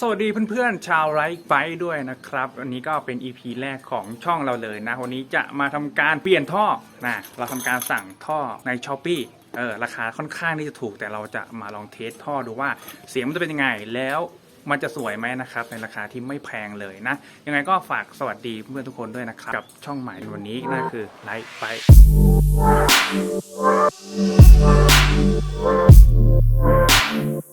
สวัสดีเพื่อนๆชาวไลฟ์ไฟด้วยนะครับวันนี้ก็เป็น EP แรกของช่องเราเลยนะ วันนี้จะมาทำการเปลี่ยนท่อนะเราทำการสั่งท่อใน s h อ p e e เออราคาค่อนข้างที่จะถูกแต่เราจะมาลองเทสท่อดูว่าเสียงมันจะเป็นยังไงแล้วมันจะสวยไหมนะครับ ในราคาที่ไม่แพงเลยนะ ยังไงก็ฝากสวัสดีเพื่อนทุกคนด้วยนะครับ กับช่องใหม่ในวันนี้นั่นคือไลฟ์ไฟโ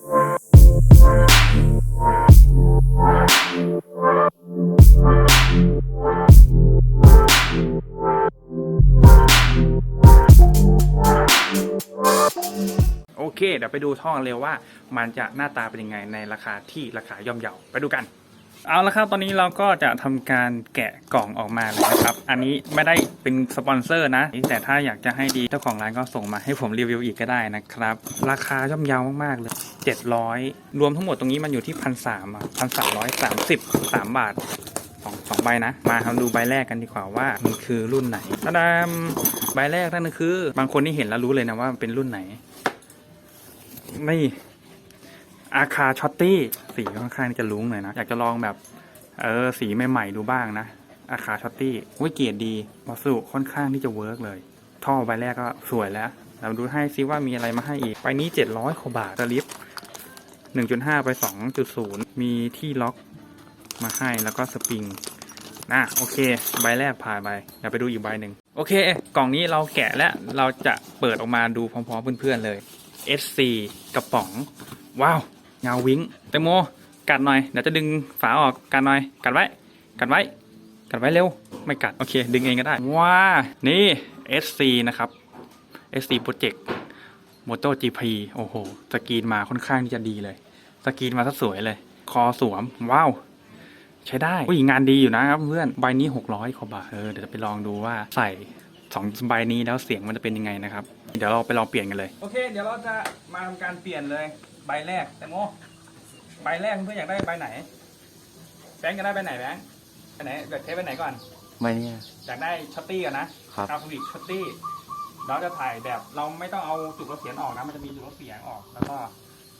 เคเดี๋ยวไปดูท่อเร็วว่า มันจะหน้าตาเป็นยังไงในราคาที่ราคาย่อมเยาไปดูกัน เอาละครับตอนนี้เราก็จะทำการแกะกล่องออกมาเลยนะครับ อันนี้ไม่ได้เป็นสปอนเซอร์นะ แต่ถ้าอยากจะให้ดีเจ้าของร้านก็ส่งมาให้ผมรีวิวอีกก็ได้นะครับ ราคาย่อมเยาวมากๆเลย700 รวมทั้งหมดตรงนี้มันอยู่ที่พันสามพันสามร้อยสามสิบสามบาทสองสองใบนะ มาทำดูใบแรกกันดีกว่าว่ามันคือรุ่นไหนตาดามใบแรกนั่นคือ บางคนที่เห็นแล้วรู้เลยนะว่ามันเป็นรุ่นไหน นี่อาคาช็อตตี้สีค่อนข้างจะลุ้งหน่อยนะ อยากจะลองแบบ เออ สีใหม่ๆดูบ้างนะ อาคาช็อตตี้วิเกียรดีวัสดุค่อนข้างที่จะเวิร์กเลย ท่อใบแรกก็สวยแล้วเราดูให้ซิว่ามีอะไรมาให้อีกใบนี้ 700กว่าบาทสลิป1.5 ไป 2.0 มีที่ล็อกมาให้แล้วก็สปริงนะโอเค ใบแรกผ่านไปเดี๋ยวไปดูอีกใบหนึ่งโอเค กล่องนี้เราแกะแล้วเราจะเปิดออกมาดูพร้อมๆเพื่อนๆเลย SC กระป๋อง ว้าวเงาวิ้งแตงโม กัดหน่อย เดี๋ยวจะดึงฝาออก กัดหน่อย กัดไว้ กัดไว้ กัดไว้เร็ว ไม่กัด โอเค ดึงเองก็ได้ ว้า นี่ SC นะครับ SC Project Moto GP โอ้โห สกรีนมาค่อนข้างที่จะดีเลย สกรีนมาซะสวยเลย คอสวม ว้าวใช้ได้อุ้ยงานดีอยู่นะครับเพื่อน ใบนี้หกร้อยกว่าบาท เออ เดี๋ยวจะไปลองดูว่าใส่ สองใบนี้แล้วเสียงมันจะเป็นยังไงนะครับ เดี๋ยวเราไปลองเปลี่ยนกันเลย โอเค เดี๋ยวเราจะมาทำการเปลี่ยนเลย ใบแรกแตงโมใบแรกเพื่อนอยากได้ใบไหน แบงค์จะได้ใบไหนแบงค์ใบไหนเดี๋ยวเทปใบไหนก่อน ไม่เนี่ย อยากได้ช็อตตี้ก่อนนะครับอาฟิกช็อตตี้เราจะถ่ายแบบเราไม่ต้องเอาจุกรถเสียงออกนะ มันจะมีจุกรถเสียงออก แล้วก็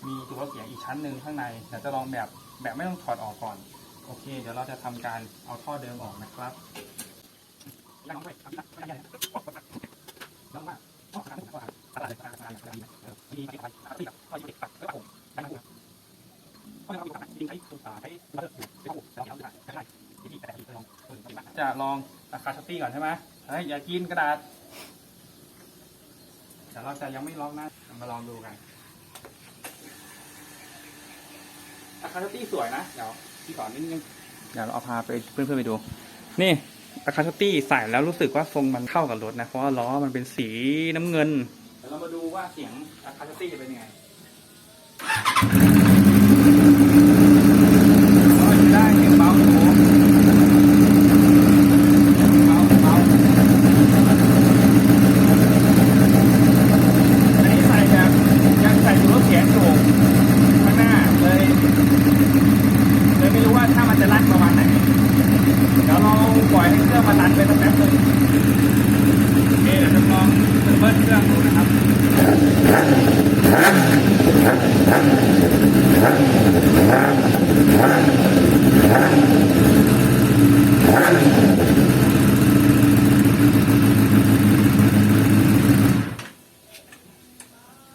มีจุกรถเสียงอีกชั้นหนึ่งข้างในเดี๋ยวจะลองแบบแบบไม่ต้องถอดออกก่อน โอเค เดี๋ยวเราจะทำการเอาท่อเดิมออกนะครับ จะลองราคาช็อตตี้ก่อนใช่ไหมเฮ้ยอย่ากินกระดาษเดี๋ยวเราจะยังไม่ล็อกนะมาลองดูกันราคาช็อตตี้สวยนะ เดี๋ยวพี่สอนนิดนึงเดี๋ยวเราเอาพาไปเพื่อนๆไปดู นี่ อาคาชตี้ใส่แล้วรู้สึกว่าทรงมันเข้ากับรถนะ เพราะว่าล้อมันเป็นสีน้ำเงินเดี๋ยวเรามาดูว่าเสียงอาคาชตี้จะเป็นยังไงก็จะได้เสียงเบาโอ้โหเบาเบาอันนี้ใส่แบบยังใส่ตัวรถเสียงอยู่ข้างหน้าเลย เลยไม่รู้ว่าถ้ามันจะลั่นประมาณไหน เดี๋ยวเราปล่อยให้เครื่องมันรันไปสักแป๊บหนึง โอเคเดี๋ยวจะลองเบิ้ลเครื่องดูนะครับ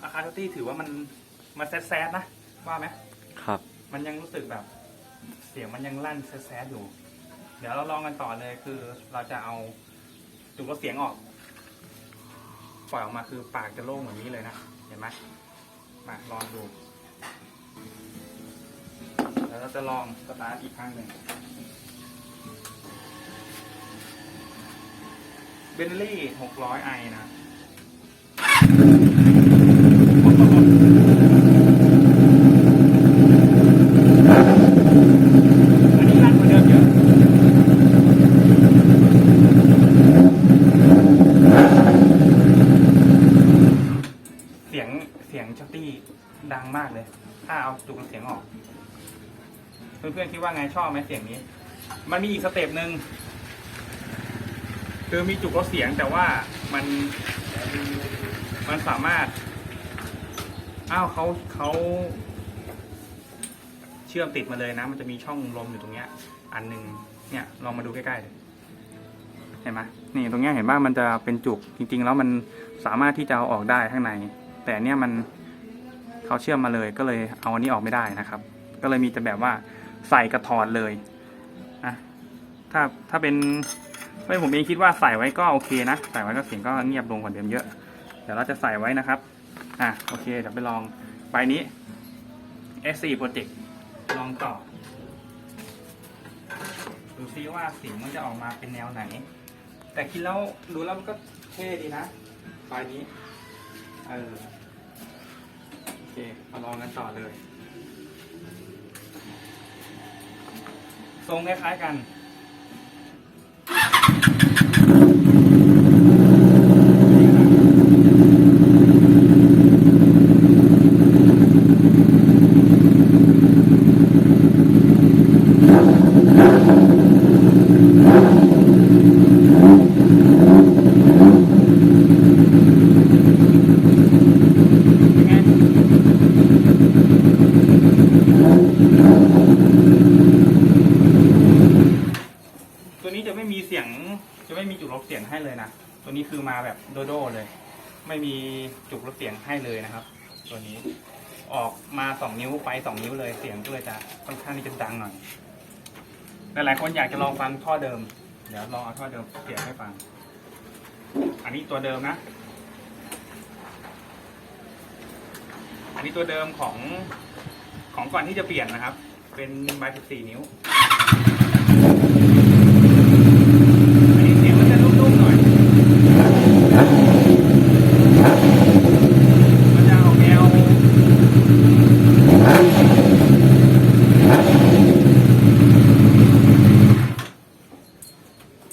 ราคาทัตี้ถือว่ามันมันแซดๆนะ ว่าไหมครับ มันยังรู้สึกแบบ เสียงมันยังลั่นแซดๆอยู่ เดี๋ยวเราลองกันต่อเลยคือเราจะเอาจุกรถเสียงออก ปล่อยออกมาคือปากจะโล่งเหมือนนี้เลยนะ เห็นไหมมาลองดูแล้วเราจะลองสตาร์ทอีกครั้งหนึ่งเบนลี่หกร้อยไอนะ อันนี้ลั่นกว่าเดิมเยอะ เสียงเสียงช็อตตี้ดังมากเลย ถ้าเอาจุกเสียงออก เพื่อนๆคิดว่าไงชอบไหมเสียงนี้ มันมีอีกสเต็ปหนึ่งคือมีจุกรถเสียงแต่ว่ามันมันสามารถ อ้าวเขาเขาเชื่อมติดมาเลยนะ มันจะมีช่องลมอยู่ตรงเนี้ย อันหนึ่งเนี่ยลองมาดูใกล้ๆเลย เห็นไหมนี่ตรงนี้เห็นว่ามันจะเป็นจุกจริง ๆ แล้วมันสามารถที่จะเอาออกได้ข้างใน แต่เนี่ยมันเขาเชื่อมมาเลยก็เลยเอาอันนี้ออกไม่ได้นะครับ ก็เลยมีแต่แบบว่าใส่กระถอดเลยอะถ้าถ้าเป็นไม่ผมเองคิดว่าใส่ไว้ก็โอเคนะ ใส่ไว้ก็เสียงก็เงียบลงกว่าเดิมเยอะ เดี๋ยวเราจะใส่ไว้นะครับ อะโอเคเดี๋ยวไปลองใบนี้ S4 Project ลองต่อดูซิว่าเสียงมันจะออกมาเป็นแนวไหน แต่คิดแล้วดูแล้วมันก็เท่ดีนะใบนี้ เออ โอเคมาลองกันต่อเลย ทรงคล้ายๆกันเป็นไง ตัวนี้จะไม่มีเสียง จะไม่มีจุกลดเสียงให้เลยนะ ตัวนี้คือมา แบบโดโดเลย ไม่มีจุกลดเสียงให้เลยนะครับ ตัวนี้ออกมาสองนิ้วไปสองนิ้วเลยเสียงก็เลยจะค่อนข้างที่จะดังหน่อยหลายๆคนอยากจะลองฟังท่อเดิม เดี๋ยวลองเอาท่อเดิมเสียงให้ฟัง อันนี้ตัวเดิมนะ อันนี้ตัวเดิมของของก่อนที่จะเปลี่ยนนะครับ เป็นใบ14 นิ้ว อันนี้เสียงมันจะนุ่มๆหน่อย มันจะออกแนว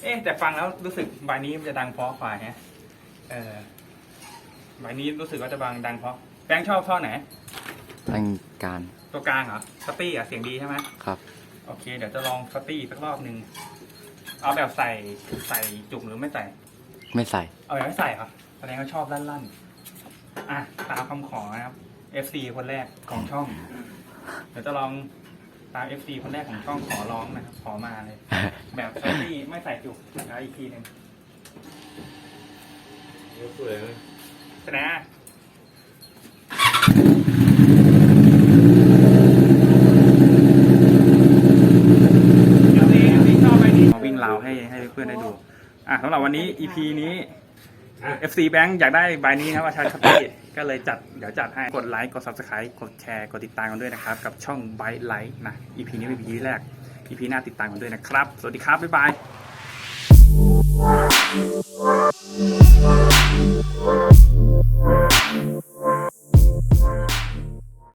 เอ๊ะแต่ฟังแล้ว รู้สึกใบนี้มันจะดังเพราะฝ่ายฮะเออใบนี้รู้สึกว่าจะบางดังเพราะแบงค์ชอบท่อไหนทางการตัวกลางเหรอสตี้อะเสียงดีใช่ไหมครับ โอเค เดี๋ยวจะลองสตี้สักรอบหนึ่งเอาแบบใส่ใส่จุกหรือไม่ใส่ ไม่ใส่ เอาแบบไม่ใส่ครับแสดงว่าชอบลั่นๆอะตามคำขอนะครับ FC คนแรกของช่อง เดี๋ยวจะลอง ตาม FC คนแรกของช่องขอร้องนะครับ ขอมาเลย แบบสตี้ไม่ใส่จุกแล้วอีกทีหนึ่งแสดงเดี๋ยวนี้ที่ชอบไปนี่มาวิ่งราวให้ให้เพื่อนได้ดู อะสำหรับวันนี้ EP นี้ FC Bank อยากได้ใบนี้นะครับอาชาคัตตี้ ก็เลยจัดเดี๋ยวจัดให้กดไลค์กด subscribe กดแชร์กดติดตามกันด้วยนะครับ กับช่องไบท์ไลท์นะอีพีนี้เป็นอีพีแรกอีพีหน้าติดตามกันด้วยนะครับ สวัสดีครับ บ๊ายบาย